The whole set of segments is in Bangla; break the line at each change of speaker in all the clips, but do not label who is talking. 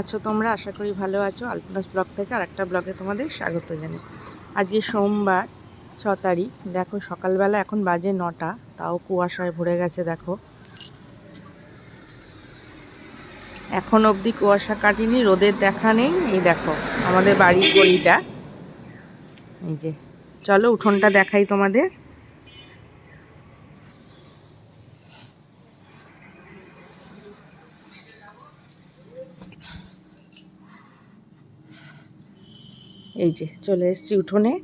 আছো তোমরা? আশা করি ভালো আছো। আলপনাস ব্লগ থেকে আর একটা ব্লগে তোমাদের স্বাগত জানাই। আজকে সোমবার, ছ তারিখ। দেখো, সকালবেলা এখন বাজে নটা। তাও কুয়াশায় ভরে গেছে, দেখো। এখন অবধি কুয়াশা কাটিনি, রোদের দেখা নেই। এই দেখো, আমাদের বাড়ির গলিটা। এই যে, চলো উঠোনটা দেখাই তোমাদের। এই যে, চলে এসেছি উঠোনে।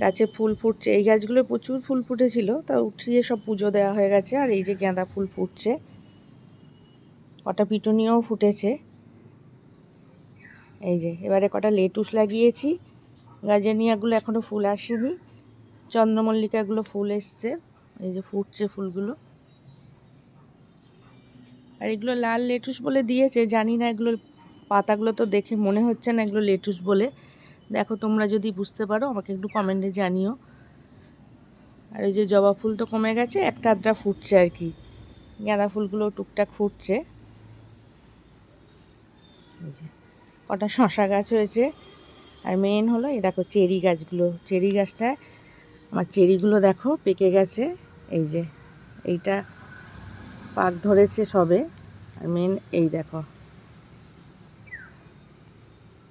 গাছে ফুল ফুটছে। এই গাছগুলো প্রচুর ফুল ফুটেছিল, তা উঠিয়ে সব পুজো দেওয়া হয়ে গেছে, আর এই যে গাঁদা ফুল ফুটছে। কটা পিটুনিও ফুটেছে। এই যে, এবারে কটা লেটুস লাগিয়েছি। গাজেনিয়াগুলো এখনও ফুল আসেনি। চন্দ্রমল্লিকাগুলো ফুল এসছে। এই যে ফুটছে ফুলগুলো। আর এগুলো লাল লেটুস বলে দিয়েছে, জানি না এগুলোর পাতাগুলো তো দেখে মনে হচ্ছে না এগুলো লেটুস বলে। দেখো, তোমরা যদি বুঝতে পারো, আমাকে একটু কমেন্টে জানিও। আর ওই যে জবা ফুল তো কমে গেছে, একটা আধটা ফুটছে আর কি। গাঁদা ফুলগুলো টুকটাক ফুটছে। এই যে, কটা শশা গাছ হয়েছে। আর মেন হলো, এই দেখো চেরি গাছগুলো। চেরি গাছটায় আমার চেরিগুলো দেখো, পেকে গেছে। এই যে, এইটা পাক ধরেছে সবে। আর মেন এই দেখো।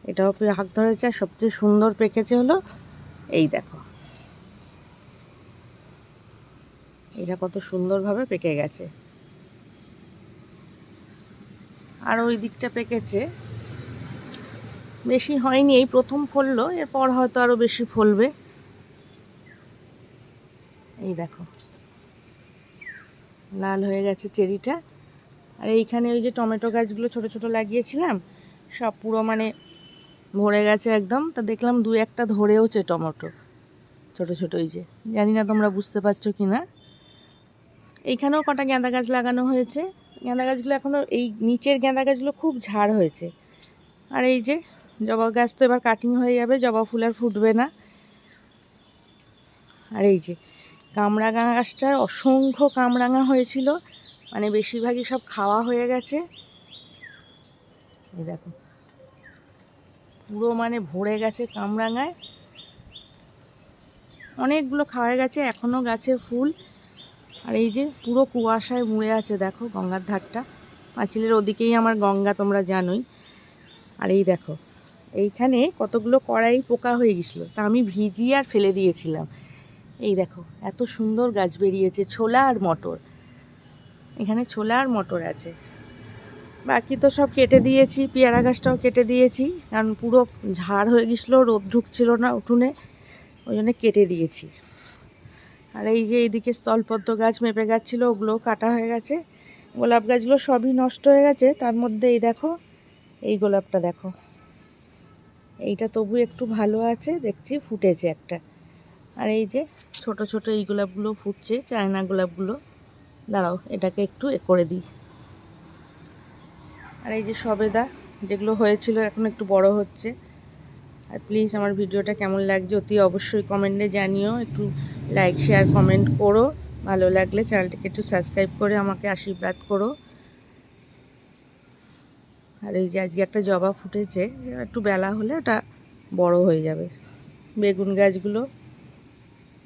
এটাও হাক ধরেছে। আর সবচেয়ে সুন্দর পেকেছে হলো এই দেখো। এটা কত সুন্দরভাবে পেকে গেছে। আর ওই দিকটা পেকেছে। বেশি হয়নি, এই প্রথম ফললো, এরপর হয়তো আরও বেশি ফলবে। এই দেখো। লাল হয়ে গেছে চেরিটা। আর এইখানে ওই যে টমেটো গাছগুলো ছোট ছোট লাগিয়েছিলাম, সব পুরো মানে ভরে গেছে একদম। তা দেখলাম দু একটা ধরেওছে টমেটো। ছোট ছোট ওই যে। জানি না তোমরা বুঝতে পারছ কি না এইখানেও কটা গাঁদা গাছ লাগানো হয়েছে। গাঁদা গাছগুলো এখনও এই নিচের গাঁদা গাছগুলো খুব ঝাড় হয়েছে। আর এই যে জবা গাছ তো এবার কাটিং হয়ে যাবে, জবা ফুল আর ফুটবে না। আর এই যে কামরাঙা গাছটার অসংখ্য কামরাঙা হয়েছিল। মানে বেশিরভাগই সব খাওয়া হয়ে গেছে। এই দেখো। পুরো মানে ভরে গেছে কামরাঙায়। অনেকগুলো খাওয়া গেছে এখনও গাছে ফুল। আর এই যে পুরো কুয়াশায় মুড়ে আছে, দেখো গঙ্গার ধারটা। পাঁচিলের ওদিকেই আমার গঙ্গা, তোমরা জানোই। আর এই দেখো, এইখানে কতগুলো কড়াই পোকা হয়ে গেছিল, তা আমি ভিজিয়ে আর ফেলে দিয়েছিলাম। এই দেখো, এত সুন্দর গাছ বেরিয়েছে, ছোলা আর মটর। এখানে ছোলা আর মটর আছে। বাকি তো সব কেটে দিয়েছি, পেয়ারা গাছটাও কেটে দিয়েছি, কারণ পুরো ঝাড় হয়ে গেছিল রোদ ঢুকছিল না উঠোনে, ওই জন্য কেটে দিয়েছি। আর এই যে এইদিকে স্থলপদ্ম গাছ মেপে গাছ ছিল ওগুলোও কাটা হয়ে গেছে। গোলাপ গাছগুলো সবই নষ্ট হয়ে গেছে, তার মধ্যে এই দেখো, এই গোলাপটা দেখো। এইটা তবু একটু ভালো আছে, দেখছি ফুটেছে একটা। আর এই যে ছোট ছোট এই গোলাপগুলো ফুটছে, চায়না গোলাপগুলো। দাঁড়াও, এটাকে একটু এ করে দিই। আর এই যে সবেদা, যেগুলো হয়েছিল, এখন একটু বড় হচ্ছে। আর প্লিজ আমার ভিডিওটা কেমন লাগছে অতি অবশ্যই কমেন্টে জানিও। একটু লাইক শেয়ার কমেন্ট করো। ভালো লাগলে চ্যানেলটাকে একটু সাবস্ক্রাইব করে আমাকে আশীর্বাদ করো। আর এই যে আজকে একটা জবা ফুটেছে, একটু বেলা হলে ওটা বড় হয়ে যাবে। বেগুন গাছগুলো,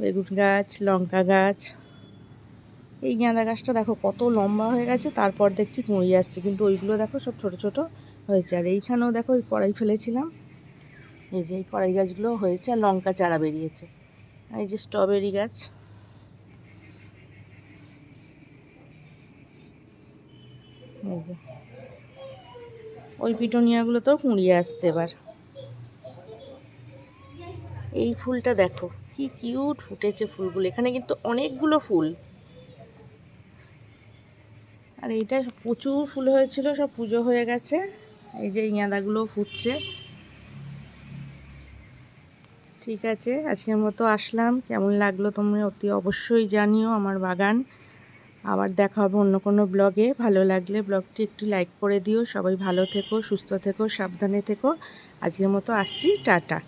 বেগুন গাছ, লঙ্কা গাছ। এই গাঁদা গাছটা দেখো কত লম্বা হয়ে গেছে, তারপর দেখছি কুঁড়ি আসছে, কিন্তু ওইগুলো দেখো সব ছোট ছোট হয়েছে। আর এইখানেও দেখো ওই কড়াই ফেলেছিলাম, এই যে এই কড়াই গাছগুলো হয়েছে আর লঙ্কা চারা বেরিয়েছে। এই যে স্ট্রবেরি গাছ। এই যে ওই পিটুনিয়াগুলো তো কুঁড়িয়ে আসছে এবার। এই ফুলটা দেখো, কি কিউট ফুটেছে ফুলগুলো। এখানে কিন্তু অনেকগুলো ফুল। আর এইটা প্রচুর ফুল হয়েছিল, সব পুজো হয়ে গেছে। এই যে গাঁদাগুলো ফুটছে। ঠিক আছে, আজকের মতো আসলাম। কেমন লাগল তোমরা অতি অবশ্যই জানিও আমার বাগান। আবার দেখা হবে অন্য কোনো ব্লগে। ভালো লাগলে ব্লগটি একটু লাইক করে দিও। সবাই ভালো থেকো, সুস্থ থেকো, সাবধানে থেকো। আজকের মতো আসছি, টাটা।